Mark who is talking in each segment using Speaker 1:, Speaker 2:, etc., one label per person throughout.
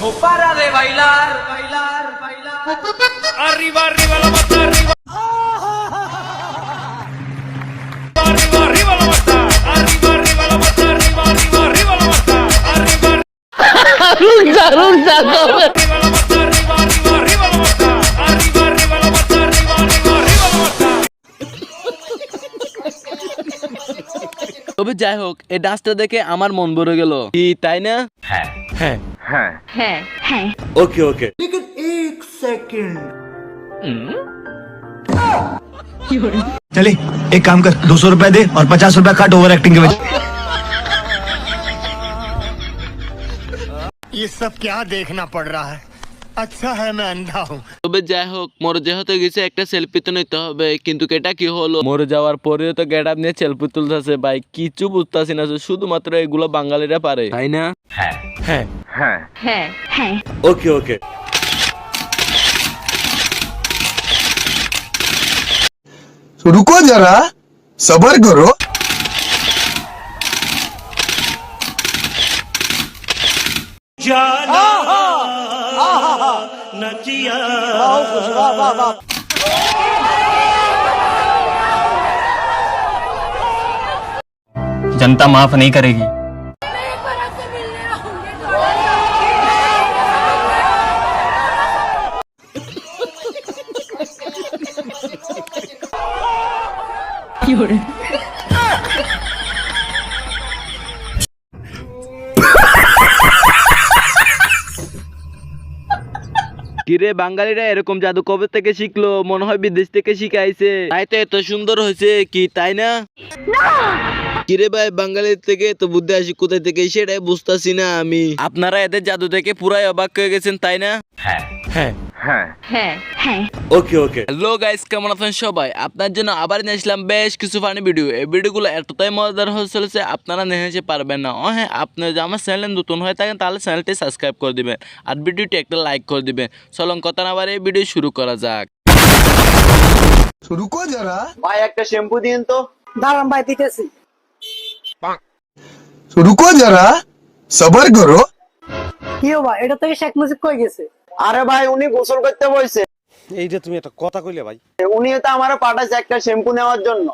Speaker 1: No para de bailar, bailar, bailar.
Speaker 2: Arriba, arriba, la mata, arriba. Arriba, arriba, la
Speaker 3: তবে যাই হোক এই ডাস্টটা দেখে আমার মন ভরে গেল কি তাই না
Speaker 4: হ্যাঁ হ্যাঁ
Speaker 5: ओके ओके
Speaker 6: चले एक काम कर दो सौ रुपए दे और पचास रुपए काट ओवर एक्टिंग के वजह
Speaker 7: ये सब क्या देखना पड़ रहा है अच्छा है मैं अंधा हूँ
Speaker 3: তবে যাই হোক মরে যেহেতু গেছে একটা সেলফি তো নিতে হবে কিন্তু এটা কি হলো মরে যাওয়ার পরেও তো গেট আপ নিয়ে সেলফি তুলতেছে ভাই কিছু বুঝতেছি না শুধুমাত্র এগুলো বাঙালিরা পারে তাই না
Speaker 4: হ্যাঁ
Speaker 5: ओके ओके
Speaker 6: रुको जरा। सबर करो।
Speaker 8: नचिया जनता माफ़ नहीं करेगी।
Speaker 3: কিরে বাঙালিরা এরকম জাদু কবে থেকে শিখলো? মনে হয় বিদেশ থেকে শিখাইছে। তাই তো এত সুন্দর হয়েছে কি তাই না? কিরে ভাই বাঙালির থেকে তো বুদ্ধি আসি কোথায় থেকে? সেটাই বুঝতেছি না আমি। আপনারা এদের জাদু থেকে পুরাই অবাক হয়ে গেছেন তাই না?
Speaker 4: হ্যাঁ।
Speaker 5: হ্যাঁ। ওকে ওকে
Speaker 3: হ্যালো গাইস সবাই? আপনার জন্য আবার নিয়ে বেশ কিছু ফানি ভিডিও এই ভিডিওগুলো এতটাই মজাদার আপনারা নিয়ে পারবেন না। হ্যাঁ, আপনি যদি নতুন হয়ে একটা লাইক করে দিবেন। চলুন কথা ভিডিও শুরু করা যাক।
Speaker 6: শুরু কর যারা।
Speaker 1: ভাই একটা শ্যাম্পু দিন তো।
Speaker 9: দাঁড়ান ভাই দিতেছি।
Speaker 6: শুরু কর যারা। সবার করো।
Speaker 9: কি ভাই এটা থেকে শেখ মুজিব কই গেছে?
Speaker 1: আরে ভাই উনি গোসল করতে বলছে
Speaker 7: এইটা তুমি একটা কথা কইলে ভাই।
Speaker 1: উনি তো আমারও পাঠাইছে একটা শ্যাম্পু নেওয়ার জন্য।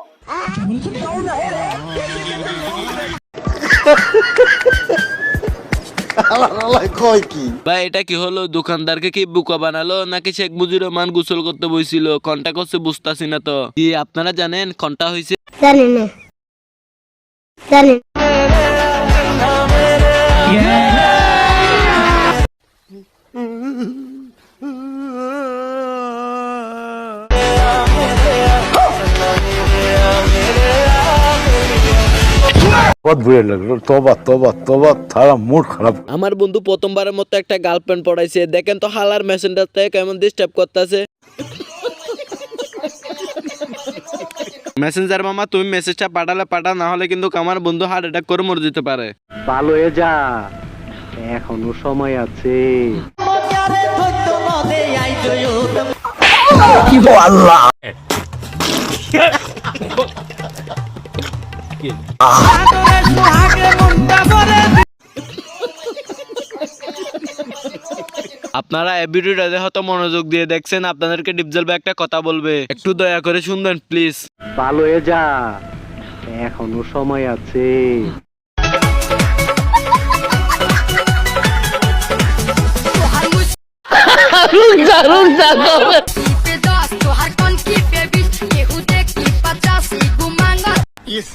Speaker 3: ভাই এটা কি হলো? দোকানদারকে কি বুকা বানালো? নাকি শেখ রহমান গোসল করতে বইছিল? কন্টা করছে বুঝতাছি না তো। কি আপনারা জানেন কন্টা হয়েছে
Speaker 4: জানি না। জানি
Speaker 5: অদ্ভুত লাগল তবা তবা তবা তারা মুড খারাপ।
Speaker 3: আমার বন্ধু প্রথমবারের মতো একটা গার্লফ্রেন্ড পড়াইছে। দেখেন তো হালার মেশিনটাতে কেমন ডিস্টার্ব করতেছে। মেসেঞ্জার মামা তুমি মেসেজটা পাঠালে পাঠা না হলে কিন্তু আমার বন্ধু হার্ট অ্যাটাক করে মরে যেতে পারে।
Speaker 8: ভালো হয়ে যা। এখনও সময় আছে।
Speaker 3: আল্লাহ আপনারা এই ভিডিওটা হয়তো মনোযোগ দিয়ে দেখছেন আপনাদেরকে ডিপজল ভাই একটা কথা বলবে একটু দয়া করে শুনবেন প্লিজ
Speaker 8: ভালো হয়ে যা এখনো সময় আছে
Speaker 4: रुक जा रुक जा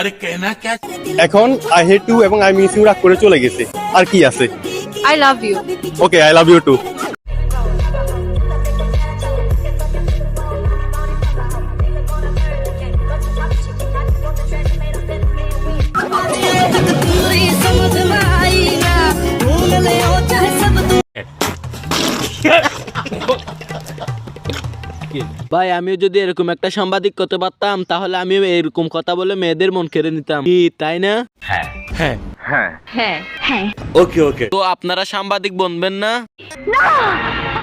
Speaker 2: আরে কেনা ক্যা
Speaker 7: এখন আই হেট ইউ এবং আই মিস ইউ রাগ করে চলে গেছে। আর কি আছে?
Speaker 9: I love you
Speaker 7: okay I love you too Yeah.
Speaker 3: মুশকিল ভাই আমিও যদি এরকম একটা সাংবাদিক করতে পারতাম তাহলে আমিও এরকম কথা বলে মেয়েদের মন কেড়ে নিতাম। কি তাই না? হ্যাঁ। হ্যাঁ।
Speaker 4: হ্যাঁ। হ্যাঁ
Speaker 3: তো আপনারা সাংবাদিক বনবেন না?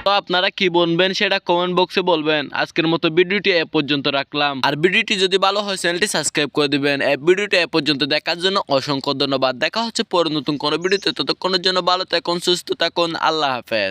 Speaker 3: তো আপনারা কি বলবেন সেটা কমেন্ট বক্সে বলবেন। আজকের মতো ভিডিওটি এ পর্যন্ত রাখলাম। আর ভিডিওটি যদি ভালো হয় চ্যানেলটি সাবস্ক্রাইব করে দিবেন। এই ভিডিওটি এ পর্যন্ত দেখার জন্য অসংখ্য ধন্যবাদ। দেখা হচ্ছে পরে নতুন কোনো ভিডিওতে। ততক্ষণের জন্য ভালো থাকুন সুস্থ থাকুন। আল্লাহ হাফেজ।